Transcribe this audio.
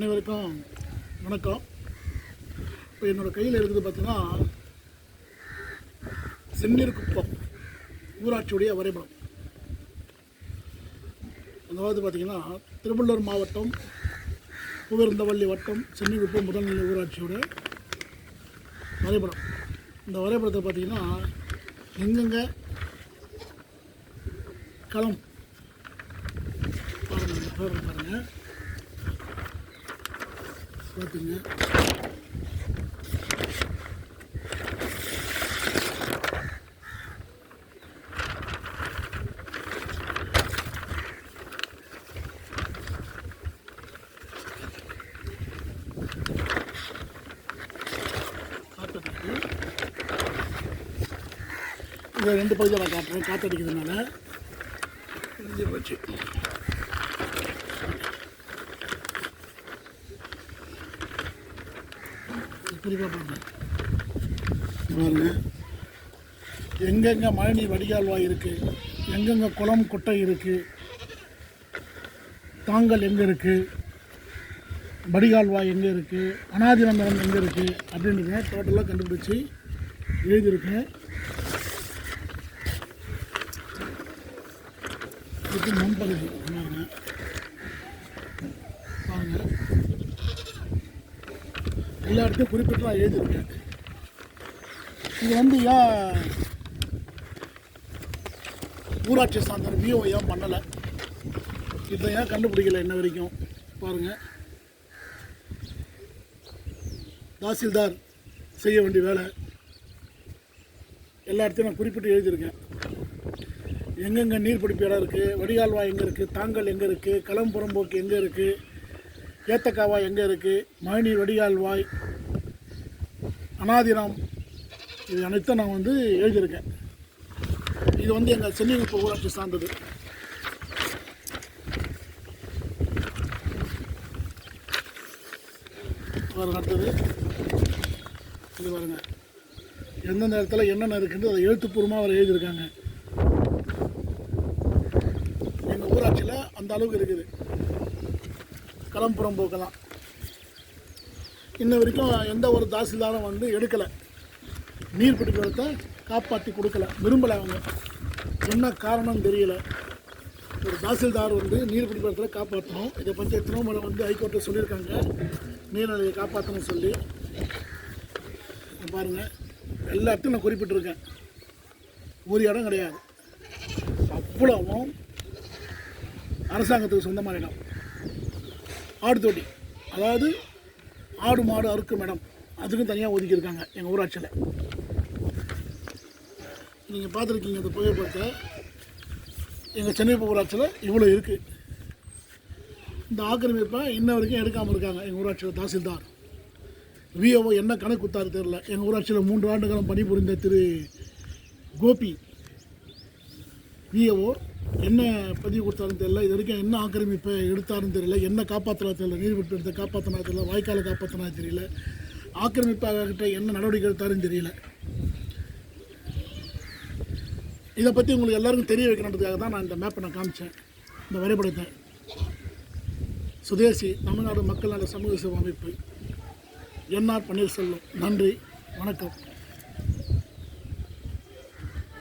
அனைவருக்கும் வணக்கம். இப்போ என்னோடய கையில் இருக்குது பார்த்தீங்கன்னா செந்நீர்குப்பம் ஊராட்சியுடைய வரைபடம். அதாவது பார்த்தீங்கன்னா திருவள்ளூர் மாவட்டம் புகழ்ந்தவள்ளி வட்டம் சென்னிகுப்பம் முதல்நிலை ஊராட்சியோட வரைபடம். இந்த வரைபடத்தை பார்த்திங்கன்னா எங்கெங்கே களம் பாருங்கள் பாருங்கள் பாருங்க பார்த்துங்க இதை ரெண்டு பகுதியாக காட்டுறேன். காற்றடிக்கிறதுனால முடிஞ்சு போச்சு. குறிப்பாக பாருங்க எங்கெங்கே மழைநீர் வடிகால்வாய் இருக்குது எங்கெங்கே குளம் குட்டை இருக்குது தாங்கல் எங்கே இருக்குது வடிகால்வாய் எங்கே இருக்குது அனாதினந்தரம் எங்கே இருக்குது அப்படின்னு டோட்டலாக கண்டுபிடிச்சி எழுதியிருக்கேன். இது முன்பகுதி பாருங்கள் பாருங்க. எல்லா இடத்தையும் குறிப்பிட்டு நான் எழுதியிருக்கேன். இது வந்து ஏன் ஊராட்சி சார்ந்த விஓ ஏன் பண்ணலை? இதை ஏன் கண்டுபிடிக்கல என்ன வரைக்கும்? பாருங்கள் தாசில்தார் செய்ய வேண்டிய வேலை. எல்லா இடத்தையும் நான் குறிப்பிட்டு எழுதியிருக்கேன். எங்கெங்கே நீர்பிடிப்பு இடம் இருக்குது வடிகால்வாய் எங்கே இருக்குது தாங்கல் எங்கே இருக்குது களம்புறம்போக்கு எங்கே இருக்குது ஏத்தக்காவாய் எங்கே இருக்குது மழைநீர் வடிகால்வாய் அனாதினம் இது அனைத்தும் நான் வந்து எழுதியிருக்கேன். இது வந்து எங்கள் சென்னிகுப்ப ஊராட்சி சார்ந்தது. பாருங்க அடுத்தது. இது பாருங்க. எந்தெந்த இடத்துல என்னென்ன இருக்குன்னு அதை எழுத்துப்பூர்வமாக அவர் எழுதியிருக்காங்க. எங்கள் ஊராட்சியில் அந்த அளவுக்கு இருக்குது. களம்புறம் போக்கெல்லாம் இன்ன வரைக்கும் எந்த ஒரு தாசில்தாரும் வந்து எடுக்கலை. நீர் பிடிக்கிறத காப்பாற்றி கொடுக்கல. விரும்பலை அவங்க. என்ன காரணம் தெரியல. ஒரு தாசில்தார் வந்து நீர் பிடிக்கிறத காப்பாற்றணும். இதை பற்றி எத்தனோ முறை வந்து ஹைகோர்ட்டில் சொல்லியிருக்காங்க. நீர்நிலையை காப்பாற்றணும் சொல்லி. பாருங்கள் பாருங்க. எல்லா இடத்தையும் நான் குறிப்பிட்டிருக்கேன். ஒரு இடம் கிடையாது. அவ்வளவும் அரசாங்கத்துக்கு சொந்தமான இடம். ஆடு தொட்டி அதாவது ஆடு மாடு அறுக்கும் இடம் அதுக்கும் தனியாக ஒதுக்கியிருக்காங்க எங்கள் ஊராட்சியில். நீங்கள் பார்த்துருக்கீங்க இந்த புகைப்படத்தை எங்கள் சென்னை ஊராட்சியில் இவ்வளோ இருக்குது இந்த ஆக்கிரமிப்பை இன்ன வரைக்கும் எடுக்காமல் இருக்காங்க எங்கள் ஊராட்சியில் தாசில்தார். விஓஓ என்ன கணக்கு குத்தாரு தெரில எங்கள் ஊராட்சியில் மூன்று ஆண்டுகளும் பணிபுரிந்த திரு கோபி. விஓஓ என்ன பதிவு கொடுத்தாருன்னு தெரியல. இது வரைக்கும் என்ன ஆக்கிரமிப்பை எடுத்தாருன்னு தெரியல. என்ன காப்பாற்றினா தெரியல. நீர் விட்டு எடுத்த காப்பாற்றினா தெரியல. வாய்க்காலை காப்பாற்றினா தெரியல. ஆக்கிரமிப்பாகிட்ட என்ன நடவடிக்கை எடுத்தாருன்னு தெரியல. இதை பற்றி உங்களுக்கு எல்லாருக்கும் தெரிய வைக்கணுன்றதுக்காக தான் நான் இந்த மேப்பை நான் காமிச்சேன். இந்த வரைபடத்தை. சுதேசி தமிழ்நாடு மக்கள் நல சமூக சேவை அமைப்பு. N R Panneerselvam. நன்றி. வணக்கம்.